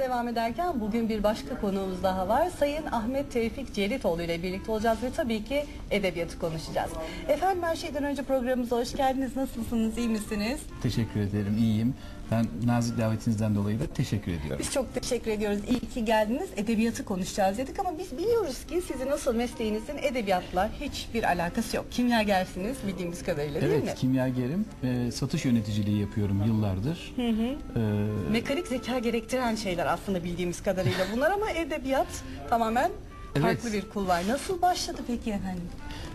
devam ederken bugün bir başka konuğumuz daha var. Sayın Ahmet Tevfik Ceritoğlu ile birlikte olacağız ve tabii ki edebiyatı konuşacağız. Efendim her şeyden önce programımıza hoş geldiniz. Nasılsınız? iyi misiniz? Teşekkür ederim, iyiyim. Ben nazik davetinizden dolayı da teşekkür ediyorum. Biz çok teşekkür ediyoruz. İyi ki geldiniz. Edebiyatı konuşacağız dedik ama biz biliyoruz ki sizin asıl mesleğinizin edebiyatla hiçbir alakası yok. Kimyagersiniz bildiğimiz kadarıyla değil mi? Evet, kimyagerim. Ee, satış yöneticiliği yapıyorum yıllardır. Ee, Mekanik zeka gerektiren şeyler aslında bildiğimiz kadarıyla bunlar ama edebiyat tamamen Evet. farklı bir kul var. Nasıl başladı peki efendim?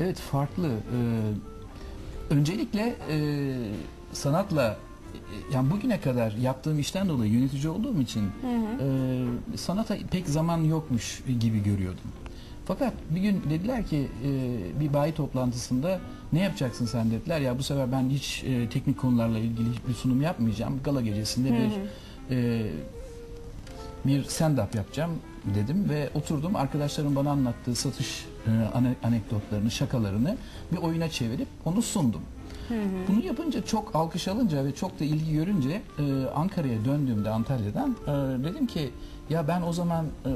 evet, farklı. Ee, öncelikle e, sanatla e, yani bugüne kadar yaptığım işten dolayı yönetici olduğum için e, sanata pek zaman yokmuş gibi görüyordum. Fakat bir gün dediler ki e, bir bayi toplantısında ne yapacaksın sen dediler. Ya bu sefer ben hiç e, teknik konularla ilgili hiçbir sunum yapmayacağım. Gala gecesinde bir e, bir stand-up yapacağım dedim ve oturdum arkadaşlarım bana anlattığı satış e, ane- anekdotlarını, şakalarını bir oyuna çevirip onu sundum. Bunu yapınca çok alkış alınca ve çok da ilgi görünce e, Ankara'ya döndüğümde Antalya'dan e, dedim ki ya ben o zaman e,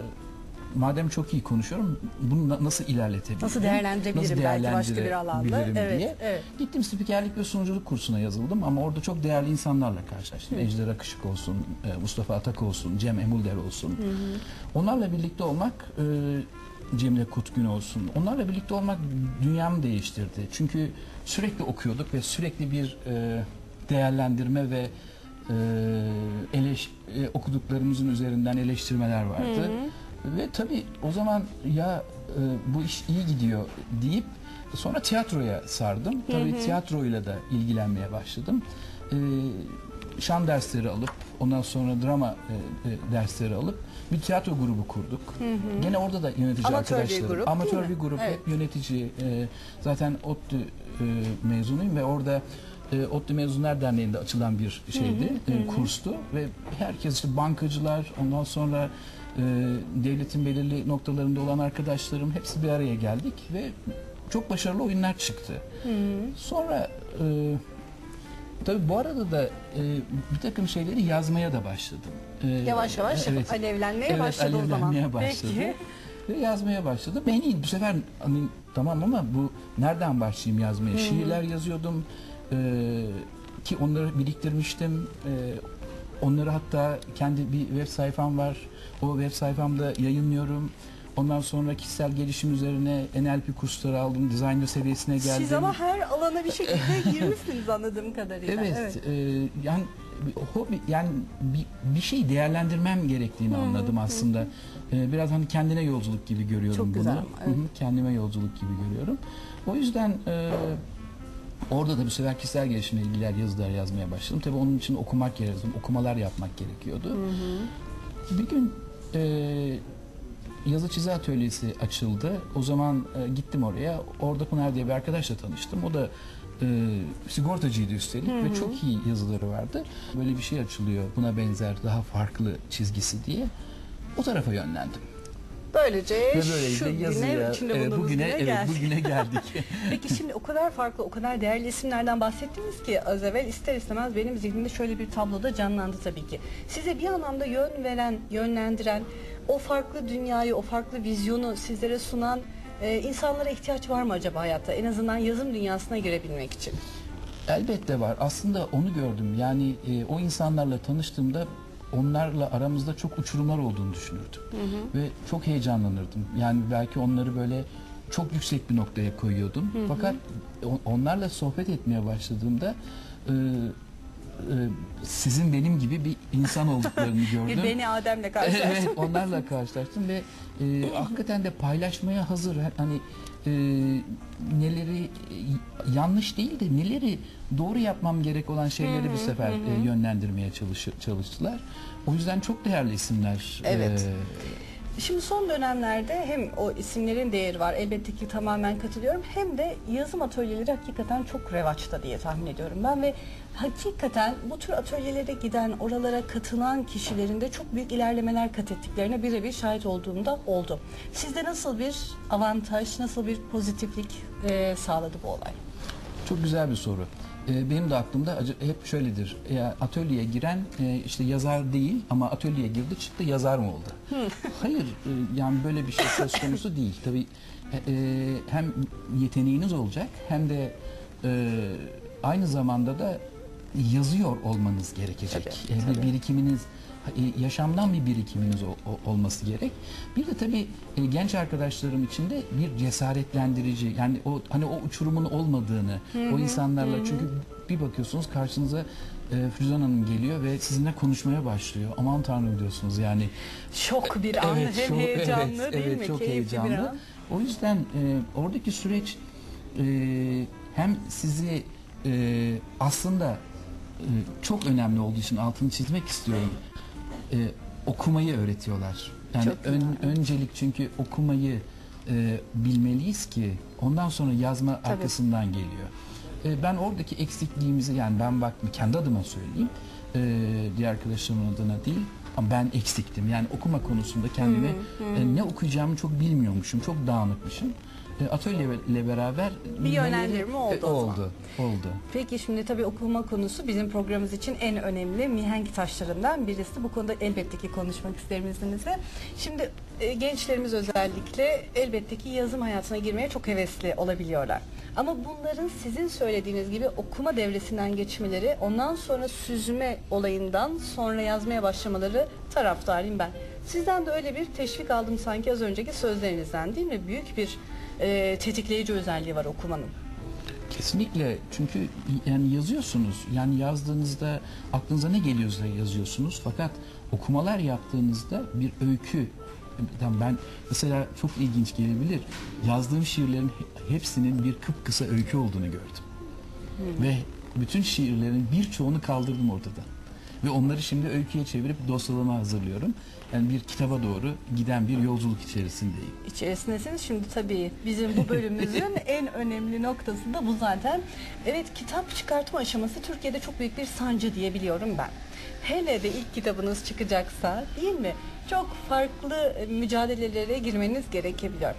madem çok iyi konuşuyorum bunu na- nasıl ilerletebilirim? Nasıl değerlendirebilirim belki başka bir alanda? Evet, diye. evet. Gittim spikerlik ve sunuculuk kursuna yazıldım ama orada çok değerli insanlarla karşılaştım. Ejder Akışık olsun, e, Mustafa Atak olsun, Cem Emulder olsun. Onlarla birlikte olmak, e, Cemile Kutgün olsun, onlarla birlikte olmak dünyamı değiştirdi. Çünkü sürekli okuyorduk ve sürekli bir e, değerlendirme ve e, eleş, e, okuduklarımızın üzerinden eleştirmeler vardı. Ve tabii o zaman ya e, bu iş iyi gidiyor deyip sonra tiyatroya sardım. Tabii tiyatroyla da ilgilenmeye başladım. E, şan dersleri alıp ondan sonra drama e, e, dersleri alıp bir tiyatro grubu kurduk. Gene orada da yönetici Amatör bir arkadaşlarım. grup, amatör bir grup, Evet. hep yönetici. e, zaten ODTÜ e, mezunuyum ve orada e, ODTÜ Mezunlar Derneği'nde açılan bir şeydi, e, kurstu ve herkes işte bankacılar, ondan sonra devletin belirli noktalarında olan arkadaşlarım hepsi bir araya geldik ve çok başarılı oyunlar çıktı. Sonra e, tabii bu arada da e, bir takım şeyleri yazmaya da başladım. E, Yavaş yavaş evet. alevlenmeye Evet, başladı o zaman. alevlenmeye başladı. Peki. Ve yazmaya başladım. Ben iyi bu sefer hani tamam ama bu nereden başlayayım yazmaya? Şiirler yazıyordum. Ee, ki onları biriktirmiştim. Ee, onları hatta kendi bir web sayfam var. O web sayfamda yayınlıyorum. Ondan sonra kişisel gelişim üzerine NLP kursları aldım. Designer seviyesine geldim. Siz ama her alana bir şekilde girmişsiniz anladığım kadarıyla. Evet, e, yani hobi yani bir, bir şey değerlendirmem gerektiğini anladım aslında. E, biraz hani kendine yolculuk gibi görüyorum Çok bunu. güzel, evet. Kendime yolculuk gibi görüyorum. O yüzden e, orada da bu sefer kişisel gelişimle ilgili yazılar yazmaya başladım. Tabii onun için okumak gerekiyordu, okumalar yapmak gerekiyordu. Bir gün e, yazı çizi atölyesi açıldı. O zaman e, gittim oraya. Orada Pınar diye bir arkadaşla tanıştım. O da e, sigortacıydı üstelik ve çok iyi yazıları vardı. Böyle bir şey açılıyor buna benzer daha farklı çizgisi diye. O tarafa yönlendim. Böylece Ve şu böylelikle güne, yazıya, içinde e, bugüne, güne evet, geldik. bugüne geldik. Peki şimdi o kadar farklı, o kadar değerli isimlerden bahsettiniz ki az evvel ister istemez benim zihnimde şöyle bir tabloda canlandı tabii ki. Size bir anlamda yön veren, yönlendiren, o farklı dünyayı, o farklı vizyonu sizlere sunan e, insanlara ihtiyaç var mı acaba hayatta? En azından yazım dünyasına girebilmek için. Elbette var. Aslında onu gördüm. Yani e, o insanlarla tanıştığımda onlarla aramızda çok uçurumlar olduğunu düşünürdüm. Ve çok heyecanlanırdım. Yani belki onları böyle çok yüksek bir noktaya koyuyordum. Fakat o- onlarla sohbet etmeye başladığımda e, e, sizin benim gibi bir insan olduklarını gördüm. Bir beni Adem'le karşılaştım. Evet, onlarla karşılaştım ve e, hakikaten de paylaşmaya hazır. Hani e, neleri e, yanlış değil de neleri doğru yapmam gerek olan şeyleri bir sefer e, yönlendirmeye çalış, çalıştılar. O yüzden çok değerli isimler. Evet. e, Şimdi son dönemlerde hem o isimlerin değeri var elbette ki tamamen katılıyorum hem de yazım atölyeleri hakikaten çok revaçta diye tahmin ediyorum ben ve hakikaten bu tür atölyelere giden oralara katılan kişilerin de çok büyük ilerlemeler kat ettiklerine birebir şahit olduğumda oldu. Sizde nasıl bir avantaj, nasıl bir pozitiflik e, sağladı bu olay? Çok güzel bir soru. E, benim de aklımda hep şöyledir. Ya, atölyeye giren e, işte yazar değil ama atölyeye girdi çıktı yazar mı oldu? Hayır e, yani böyle bir şey söz konusu değil. Tabii e, e, hem yeteneğiniz olacak hem de e, aynı zamanda da yazıyor olmanız gerekecek. Tabii, E, tabii. birikiminiz e, yaşamdan bir birikiminiz olması gerek. Bir de tabii e, genç arkadaşlarım için de bir cesaretlendirici yani o hani o uçurumun olmadığını o insanlarla çünkü bir bakıyorsunuz karşınıza e, Füzan Hanım geliyor ve sizinle konuşmaya başlıyor. Aman tanrım diyorsunuz yani. Şok bir an hem çok- heyecanlı evet, değil evet, mi? Çok Keyifli heyecanlı. an. O yüzden e, oradaki süreç e, hem sizi e, aslında e, çok önemli olduğu için altını çizmek istiyorum. E, okumayı öğretiyorlar. Yani Çok ön- güzel. öncelik çünkü okumayı e, bilmeliyiz ki ondan sonra yazma Tabii. arkasından geliyor. E, ben oradaki eksikliğimizi yani ben bak kendi adıma söyleyeyim. E, diğer arkadaşlarımın adına değil ama ben eksiktim. Yani okuma konusunda kendimi e, ne okuyacağımı çok bilmiyormuşum. Çok dağınıkmışım. E, atölyeyle beraber Bir yönlendirme oldu E, o zaman. oldu. Oldu. Peki şimdi tabii okuma konusu bizim programımız için en önemli mihenk taşlarından birisi. Bu konuda elbette ki konuşmak isterim izninizle. Şimdi e, gençlerimiz özellikle elbette ki yazım hayatına girmeye çok hevesli olabiliyorlar. Ama bunların sizin söylediğiniz gibi okuma devresinden geçmeleri, ondan sonra süzme olayından sonra yazmaya başlamaları taraftarıyım ben. Sizden de öyle bir teşvik aldım sanki az önceki sözlerinizden değil mi? Büyük bir e, tetikleyici özelliği var okumanın. Kesinlikle. Çünkü yani yazıyorsunuz. Yani yazdığınızda aklınıza ne geliyorsa yazıyorsunuz. Fakat okumalar yaptığınızda bir öykü ben mesela çok ilginç gelebilir. Yazdığım şiirlerin he- hepsinin bir kıpkısa öykü olduğunu gördüm. Ve bütün şiirlerin birçoğunu kaldırdım ortadan. Ve onları şimdi öyküye çevirip dosyalama hazırlıyorum yani bir kitaba doğru giden bir yolculuk içerisindeyim. içerisindesiniz. Şimdi tabii bizim bu bölümümüzün en önemli noktası da bu zaten. Evet kitap çıkartma aşaması Türkiye'de çok büyük bir sancı diyebiliyorum ben. Hele de ilk kitabınız çıkacaksa değil mi? Çok farklı e, mücadelelere girmeniz gerekebiliyor.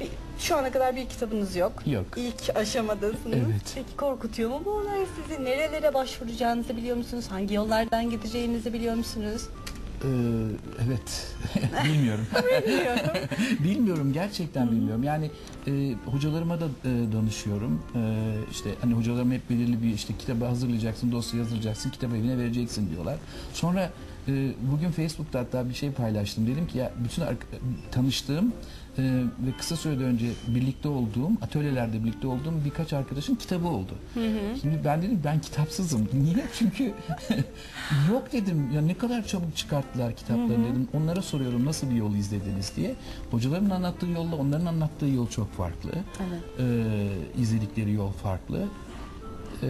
Bir- Şu ana kadar bir kitabınız yok. Yok. İlk aşamadasınız. Evet. Peki korkutuyor mu bu olay sizi? Nerelere başvuracağınızı biliyor musunuz? Hangi yollardan gideceğinizi biliyor musunuz? Ee, evet bilmiyorum. Bilmiyorum. bilmiyorum gerçekten bilmiyorum. Yani e, hocalarıma da e, danışıyorum. E, işte hani hocalarım hep belirli bir işte kitabı hazırlayacaksın, dosya hazırlayacaksın, kitabı evine vereceksin diyorlar. Sonra e, bugün Facebook'ta hatta bir şey paylaştım. Dedim ki ya bütün tanıştığım e, ve kısa sürede önce birlikte olduğum, atölyelerde birlikte olduğum birkaç arkadaşın kitabı oldu. Şimdi ben dedim ben kitapsızım. Niye? Çünkü yok dedim. Ya ne kadar çabuk çıkarttılar kitaplarını dedim. Onlara soruyorum nasıl bir yol izlediniz diye. Hocaların anlattığı yolla onların anlattığı yol çok farklı. Evet. Ee, izledikleri yol farklı. Ee,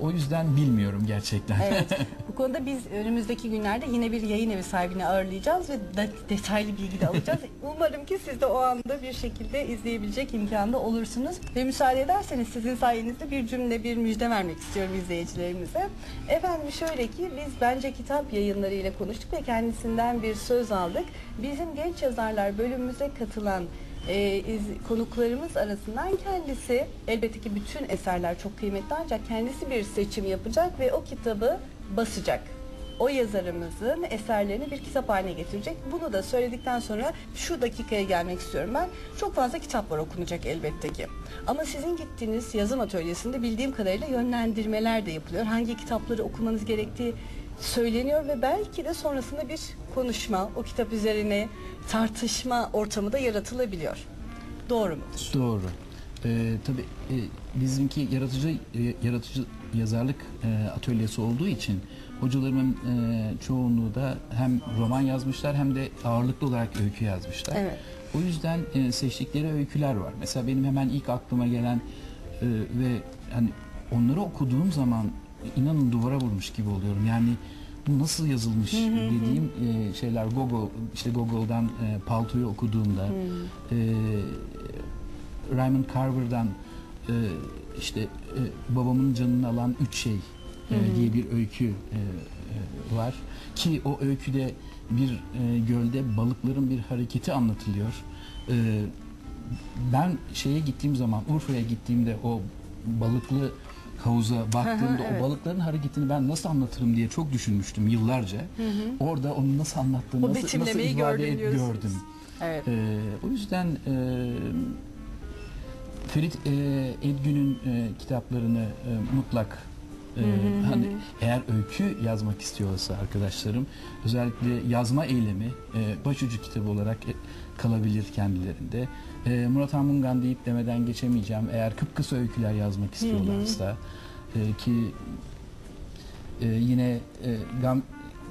o yüzden bilmiyorum gerçekten. Evet. Bu konuda biz önümüzdeki günlerde yine bir yayın evi sahibini ağırlayacağız ve de- detaylı bilgi de alacağız. Umarım ki siz de o anda bir şekilde izleyebilecek imkanda olursunuz. Ve müsaade ederseniz sizin sayenizde bir cümle, bir müjde vermek istiyorum izleyicilerimize. Efendim şöyle ki biz bence kitap yayınları ile konuştuk ve kendisinden bir söz aldık. Bizim genç yazarlar bölümümüze katılan e, iz- konuklarımız arasından kendisi elbette ki bütün eserler çok kıymetli ancak kendisi bir seçim yapacak ve o kitabı basacak. O yazarımızın eserlerini bir kitap haline getirecek. Bunu da söyledikten sonra şu dakikaya gelmek istiyorum ben. Çok fazla kitap var okunacak elbette ki. Ama sizin gittiğiniz yazım atölyesinde bildiğim kadarıyla yönlendirmeler de yapılıyor. Hangi kitapları okumanız gerektiği söyleniyor ve belki de sonrasında bir konuşma, o kitap üzerine tartışma ortamı da yaratılabiliyor. Doğru mudur? Doğru. Ee, tabii e, bizimki yaratıcı e, yaratıcı yazarlık e, atölyesi olduğu için hocalarımın e, çoğunluğu da hem roman yazmışlar hem de ağırlıklı olarak öykü yazmışlar. Evet. O yüzden e, seçtikleri öyküler var. Mesela benim hemen ilk aklıma gelen e, ve hani onları okuduğum zaman inanın duvara vurmuş gibi oluyorum. Yani bu nasıl yazılmış dediğim e, şeyler Google işte Google'dan e, Palto'yu okuduğumda e, Raymond Carver'dan e, işte e, babamın canını alan üç şey e, diye bir öykü e, e, var ki o öyküde bir e, gölde balıkların bir hareketi anlatılıyor. E, ben şeye gittiğim zaman Urfa'ya gittiğimde o balıklı havuza baktığımda evet. o balıkların hareketini ben nasıl anlatırım diye çok düşünmüştüm yıllarca. Orada onu nasıl anlattığımı, O nasıl, nasıl ifade et- gördüm. Evet. Ee, o yüzden e, Ferit e, Edgün'ün e, kitaplarını e, mutlak e, hani eğer öykü yazmak istiyorsa arkadaşlarım özellikle yazma eylemi e, başucu kitabı olarak e, kalabilir kendilerinde. E, Murat Hamungan deyip demeden geçemeyeceğim. Eğer kıpkısa öyküler yazmak istiyorlarsa e, ki e, yine e, Gam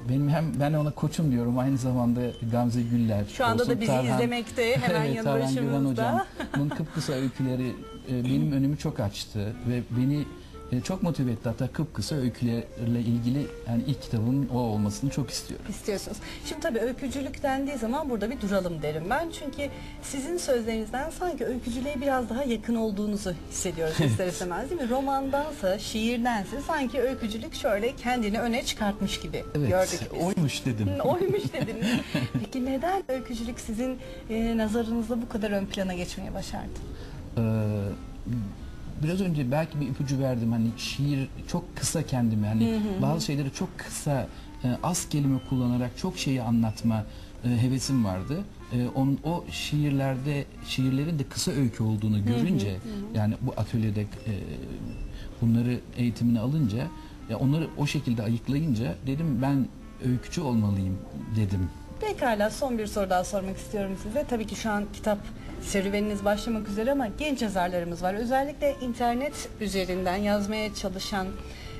benim hem ben ona koçum diyorum aynı zamanda Gamze Güller. Şu anda olsun, da bizi Tarhan- izlemekte hemen Evet, yanı Tarhan Güven hocam. Bunun kıpkısa öyküleri e, benim önümü çok açtı ve beni e, çok motive etti. Hatta kıpkısa öykülerle ilgili yani ilk kitabın o olmasını çok istiyorum. istiyorsunuz. Şimdi tabii öykücülük dendiği zaman burada bir duralım derim ben. Çünkü sizin sözlerinizden sanki öykücülüğe biraz daha yakın olduğunuzu hissediyoruz ister istemez değil mi? Romandansa, şiirdense sanki öykücülük şöyle kendini öne çıkartmış gibi Evet, gördük biz. oymuş dedim. Oymuş dediniz. Peki neden öykücülük sizin e, nazarınızda bu kadar ön plana geçmeye başardı? Ee, biraz önce belki bir ipucu verdim hani şiir çok kısa kendime hani bazı şeyleri çok kısa e, az kelime kullanarak çok şeyi anlatma e, hevesim vardı. E, on, o şiirlerde şiirlerin de kısa öykü olduğunu görünce yani bu atölyede bunları eğitimini alınca ya onları o şekilde ayıklayınca dedim ben öykücü olmalıyım dedim. Pekala son bir soru daha sormak istiyorum size. Tabii ki şu an kitap serüveniniz başlamak üzere ama genç yazarlarımız var. Özellikle internet üzerinden yazmaya çalışan,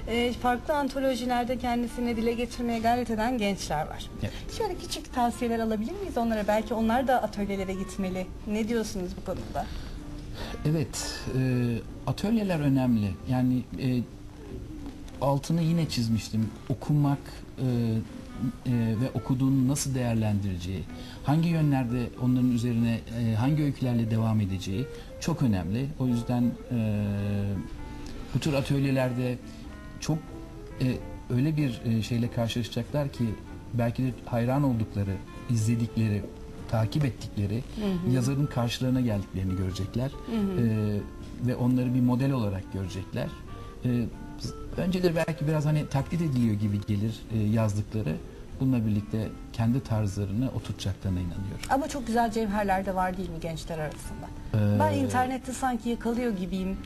e, farklı antolojilerde kendisini dile getirmeye gayret eden gençler var. Evet. Şöyle küçük tavsiyeler alabilir miyiz onlara? Belki onlar da atölyelere gitmeli. Ne diyorsunuz bu konuda? Evet, e, atölyeler önemli. Yani e, altını yine çizmiştim. Okumak e, e, ve okuduğunu nasıl değerlendireceği, hangi yönlerde onların üzerine e, hangi öykülerle devam edeceği çok önemli. O yüzden e, bu tür atölyelerde çok e, öyle bir e, şeyle karşılaşacaklar ki belki de hayran oldukları, izledikleri, takip ettikleri yazarın karşılarına geldiklerini görecekler E, ve onları bir model olarak görecekler. E, önceleri belki biraz hani taklit ediliyor gibi gelir e, yazdıkları. Bununla birlikte kendi tarzlarını oturtacaklarına inanıyorum. Ama çok güzel cevherler de var değil mi gençler arasında? Ee, Ben internette sanki yakalıyor gibiyim.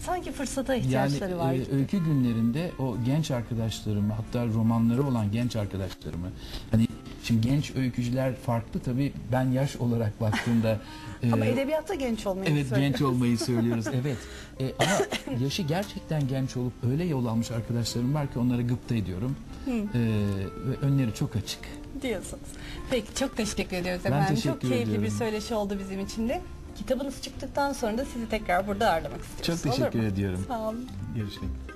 Sanki fırsata ihtiyaçları yani var e, gibi. öykü günlerinde o genç arkadaşlarımı hatta romanları olan genç arkadaşlarımı hani şimdi genç öykücüler farklı tabii ben yaş olarak baktığımda e, Ama edebiyatta genç olmayı evet söylüyor. genç olmayı söylüyoruz evet E, ama yaşı gerçekten genç olup öyle yol almış arkadaşlarım var ki onlara gıpta ediyorum E, ve önleri çok açık diyorsunuz. Peki çok teşekkür ediyoruz Ben efendim. teşekkür çok keyifli bir ediyorum. söyleşi oldu bizim için de. Kitabınız çıktıktan sonra da sizi tekrar burada ağırlamak istiyoruz. çok teşekkür ediyorum Sağ olun. görüşmek üzere